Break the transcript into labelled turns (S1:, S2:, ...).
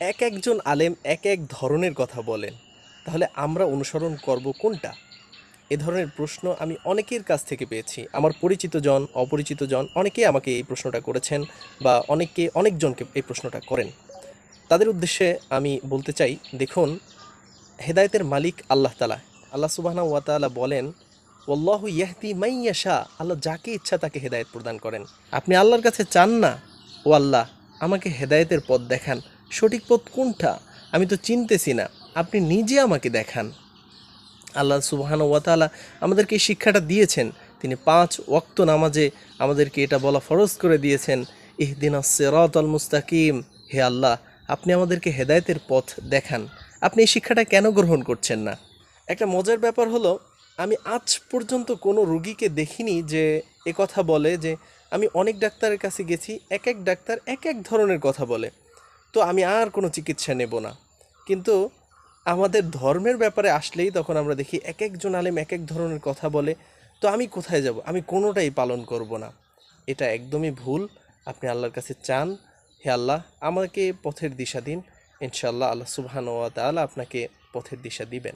S1: এক একজন আলেম এক এক ধরনের কথা বলেন। তাহলে আমরা অনুসরণ করব কোনটা? এ ধরনের প্রশ্ন আমি অনেকের কাছ থেকে পেয়েছি। আমার পরিচিত জন, অপরিচিত জন অনেকেই আমাকে এই প্রশ্নটা করেছেন বা অনেকে অনেকজনকে এই প্রশ্নটা করেন। তাদের উদ্দেশ্যে আমি বলতে চাই, দেখুন, হেদায়েতের মালিক আল্লাহ তালা আল্লাহ সুবাহনা ওয়াতালা বলেন ওল্লাহ ইয়াহদি মাইয়াশা আল্লাহ যাকে ইচ্ছা তাকে হেদায়েত প্রদান করেন। আপনি আল্লাহর কাছে চান না, ও আল্লাহ, আমাকে হেদায়েতের পথ দেখান। সঠিক পথ কোনটা? আমি তো চিনতেছি না। আপনি নিজে আমাকে দেখান। আল্লাহ সুবহান ওয়াতালা আমাদেরকে এই শিক্ষাটা দিয়েছেন। তিনি পাঁচ ওয়াক্ত নামাজে আমাদেরকে এটা বলা ফরজ করে দিয়েছেন। ইহদিন সেরাত আল মুস্তাকিম। হে আল্লাহ, আপনি আমাদেরকে হেদায়েতের পথ দেখান। আপনি এই শিক্ষাটা কেন গ্রহণ করছেন না? একটা মজার ব্যাপার হলো, আমি আজ পর্যন্ত কোনো রুগীকে দেখিনি যে এ কথা বলে যে আমি অনেক ডাক্তারের কাছে গেছি, এক এক ডাক্তার এক এক ধরনের কথা বলে। তো আমি আর কোনো চিকিৎসা নেব না। কিন্তু আমাদের ধর্মের ব্যাপারে আসলেই তখন আমরা দেখি এক একজন আলেম এক এক ধরনের কথা বলে, তো আমি কোথায় যাব? আমি কোনোটাই পালন করব না। এটা একদমই ভুল। আপনি আল্লাহর কাছে চান। হে আল্লাহ, আমাকে পথের দিশা দিন। ইনশাল্লাহ আল্লাহ সুবহান ওয়া তাআলা আপনাকে পথের দিশা দিবেন।